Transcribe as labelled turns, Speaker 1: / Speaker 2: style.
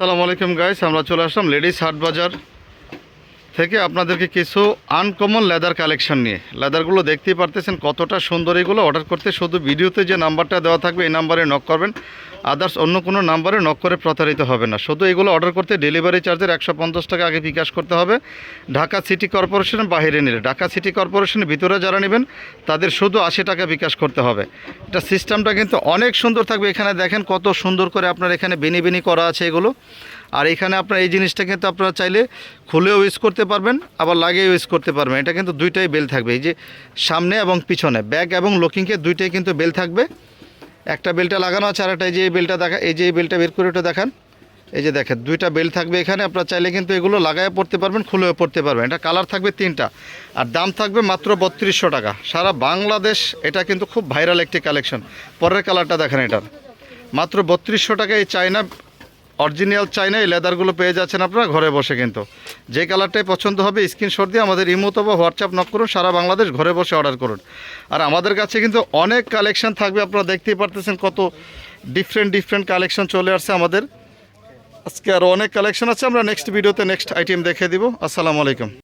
Speaker 1: সালামু আলাইকুম গাইস আমরা চলে আসলাম লেডিস হাট বাজার থেকে আপনাদেরকে কিছু আনকমন লেদার কালেকশন নিয়ে। লেদারগুলো দেখতেই পারতেছেন কতটা সুন্দর এগুলো। অর্ডার করতে শুধু ভিডিওতে যে নাম্বারটা দেওয়া থাকবে, এই নাম্বারে নক করবেন। আদার্স অন্য কোনো নাম্বারে নক করে প্রতারিত হবে না। শুধু এগুলো অর্ডার করতে ডেলিভারি চার্জের একশো পঞ্চাশ টাকা আগে বিকাশ করতে হবে। ঢাকা সিটি কর্পোরেশনের বাইরে নিলে। ঢাকা সিটি কর্পোরেশনের ভিতরে যারা নেবেন, তাদের শুধু আশি টাকা বিকাশ করতে হবে। এটা সিস্টেমটা কিন্তু অনেক সুন্দর থাকবে। এখানে দেখেন কত সুন্দর করে আপনার এখানে বেনি বেনি করা আছে এগুলো। আর এখানে আপনার এই জিনিসটা কিন্তু আপনারা চাইলে খুলেও ইউজ করতে পারবেন, আবার লাগিয়ে ইউজ করতে পারবেন। এটা কিন্তু দুইটাই বেল থাকবে। এই যে সামনে এবং পিছনে ব্যাক এবং লকিংকে দুইটাই কিন্তু বেল থাকবে। একটা বেলটা লাগানো আছে আর একটা এই যে বেলটা দেখা এই যে বেলটা বের করে ওটা দেখান। এই যে দেখেন, দুইটা বেল থাকবে এখানে, আপনারা চাইলে কিন্তু এগুলো লাগায় পড়তে পারবেন, খুলেও পড়তে পারবেন। এটা কালার থাকবে তিনটা, আর দাম থাকবে মাত্র বত্রিশশো টাকা। সারা বাংলাদেশ এটা কিন্তু খুব ভাইরাল একটি কালেকশন। পরের কালারটা দেখেন এটার। মাত্র বত্রিশশো টাকা এই চায়না অরিজিনাল চাইনা এই লেদারগুলো পেয়ে যাচ্ছেন আপনারা ঘরে বসে কিন্তু। যে কালারটাই পছন্দ হবে, স্ক্রিনশট দিয়ে আমাদের ইমোতো বা হোয়াটসঅ্যাপ নক করুন, সারা বাংলাদেশ ঘরে বসে অর্ডার করুন। আর আমাদের কাছে কিন্তু অনেক কালেকশন থাকবে, আপনারা দেখতেই পারতেছেন কত ডিফারেন্ট ডিফারেন্ট কালেকশন চলে আসছে আমাদের। আজকে আরও অনেক কালেকশন আছে, আমরা নেক্সট ভিডিওতে নেক্সট আইটেম দেখে দিব। আসসালামু আলাইকুম।